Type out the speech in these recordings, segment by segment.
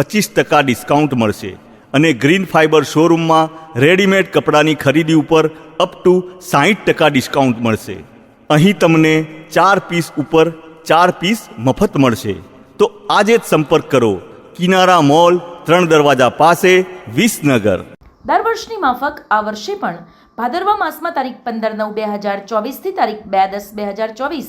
પચીસ ટકા ડિસ્કાઉન્ટ મળશે અને ગ્રીન ફાઇબર શોરૂમમાં રેડીમેડ કપડાની ખરીદી ઉપર અપ ટુ સાહીઠ ટકા ડિસ્કાઉન્ટ મળશે. અહીં તમને ચાર પીસ ઉપર ચાર પીસ મફત મળશે. તો આજે જ સંપર્ક કરો. કિનારા મોલ, ત્રણ દરવાજા પાસે, વિસનગર. દર વર્ષની માફક આ વર્ષે પણ. ભાદરવા માસમાં તારીખ પંદર નવ બે હજાર ચોવીસથી તારીખ બે દસ બે હજાર ચોવીસ.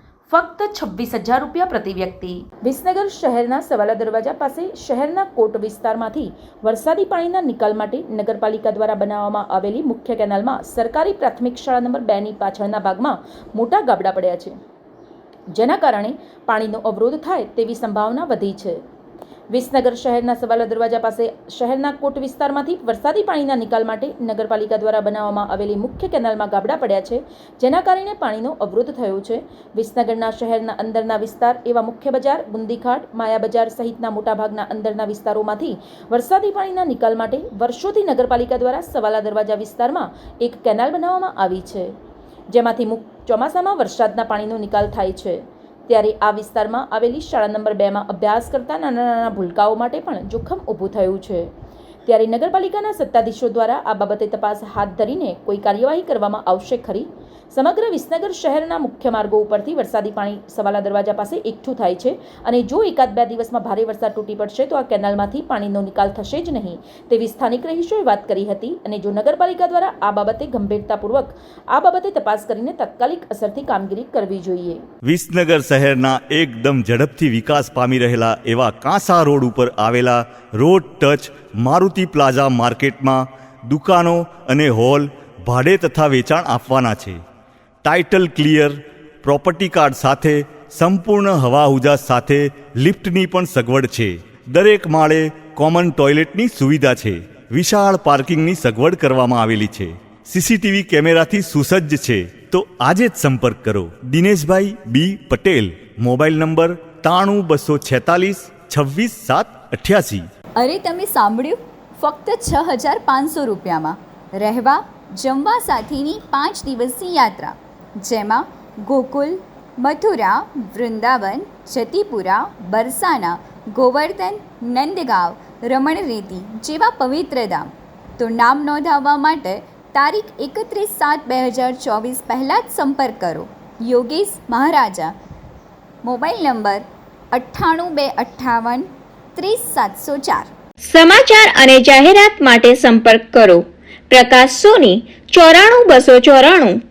ફક્ત છવ્વીસ હજાર રૂપિયા પ્રતિ વ્યક્તિ. વિસનગર શહેરના સવાલા દરવાજા પાસે શહેરના કોટ વિસ્તારમાંથી વરસાદી પાણીના નિકાલ માટે નગરપાલિકા દ્વારા બનાવવામાં આવેલી મુખ્ય કેનાલમાં સરકારી પ્રાથમિક શાળા નંબર બેની પાછળના ભાગમાં મોટા ગાબડા પડ્યા છે. જેના કારણે પાણીનો અવરોધ થાય તેવી સંભાવના વધી છે. વિસનગર શહેરના સવાલા દરવાજા પાસે શહેરના કોટ વિસ્તારમાંથી વરસાદી પાણીના નિકાલ માટે નગરપાલિકા દ્વારા બનાવવામાં આવેલી મુખ્ય કેનાલમાં ગાબડા પડ્યા છે, જેના કારણે પાણીનો અવરોધ થયો છે. વિસનગરના શહેરના અંદરના વિસ્તાર એવા મુખ્ય બજાર બુંદીખાટ માયા બજાર સહિતના મોટાભાગના અંદરના વિસ્તારોમાંથી વરસાદી પાણીના નિકાલ માટે વર્ષોથી નગરપાલિકા દ્વારા સવાલા દરવાજા વિસ્તારમાં એક કેનાલ બનાવવામાં આવી છે, જેમાંથી ચોમાસામાં વરસાદના પાણીનો નિકાલ થાય છે. ત્યારે આ વિસ્તારમાં આવેલી શાળા નંબર બેમાં અભ્યાસ કરતા નાના નાના ભૂલકાઓ માટે પણ જોખમ ઊભું થયું છે. ત્યારે નગરપાલિકાના સત્તાધીશો દ્વારા આ બાબતે તપાસ હાથ ધરીને કોઈ કાર્યવાહી કરવામાં આવશે ખરી? સમગ્ર વિસનગર શહેરના મુખ્ય માર્ગો ઉપરથી વરસાદી પાણી સવાલા દરવાજા પાસે એકઠું થાય છે અને જો એકાદ બે દિવસમાં ભારે વરસાદ તૂટી પડશે તો આ કેનાલમાંથી પાણીનો નિકાલ થશે જ નહીં. તેવી સ્થાનિક રહીશોએ વાત કરી હતી અને જો નગરપાલિકા દ્વારા આ બાબતે ગંભીરતાપૂર્વક આ બાબતે તપાસ કરીને તાત્કાલિક અસરથી કામગીરી કરવી જોઈએ. વિસનગર શહેરના એકદમ ઝડપથી વિકાસ પામી રહેલા એવા કાંસા રોડ ઉપર આવેલા રોડ ટચ મારુતિ પ્લાઝા માર્કેટમાં દુકાનો અને હોલ ભાડે તથા વેચાણ આપવાના છે. ટાઇટલ ક્લિયર પ્રોપર્ટી કાર્ડ સાથે, સંપૂર્ણ હવા ઉજાસ સાથે લિફ્ટની પણ સગવડ છે. દરેક માળે કોમન ટોયલેટની સુવિધા છે. વિશાળ પાર્કિંગની સગવડ કરવામાં આવેલી છે. સીસીટીવી કેમેરાથી સુસજ્જ છે. તો આજે જ સંપર્ક કરો. Dineshbhai B Patel, mobile number ત્રાણું બસો છેતાલીસ છવ્વીસ સાત અઠ્યાસી. અરે તમે સાંભળ્યું? ફક્ત છ હજાર પાંચસો રૂપિયામાં. રહેવા, જમવા સાથેની પાંચ દિવસની યાત્રા. જેમાં ગોકુલ, મથુરા, વૃંદાવન જતીપુરા બરસાના, ગોવર્ધન, નંદગાંવ રમણરેતી જેવા પવિત્ર ધામ. તો નામ નોંધાવવા માટે તારીખ એકત્રીસ સાત બે હજાર ચોવીસ પહેલાં જ સંપર્ક કરો. યોગેશ મહારાજા. મોબાઈલ નંબર અઠ્ઠાણું બે અઠ્ઠાવન ત્રીસ સાતસો ચાર. સમાચાર અને જાહેરાત માટે સંપર્ક કરો. પ્રકાશ સોની, ચોરાણું બસો ચોરાણું.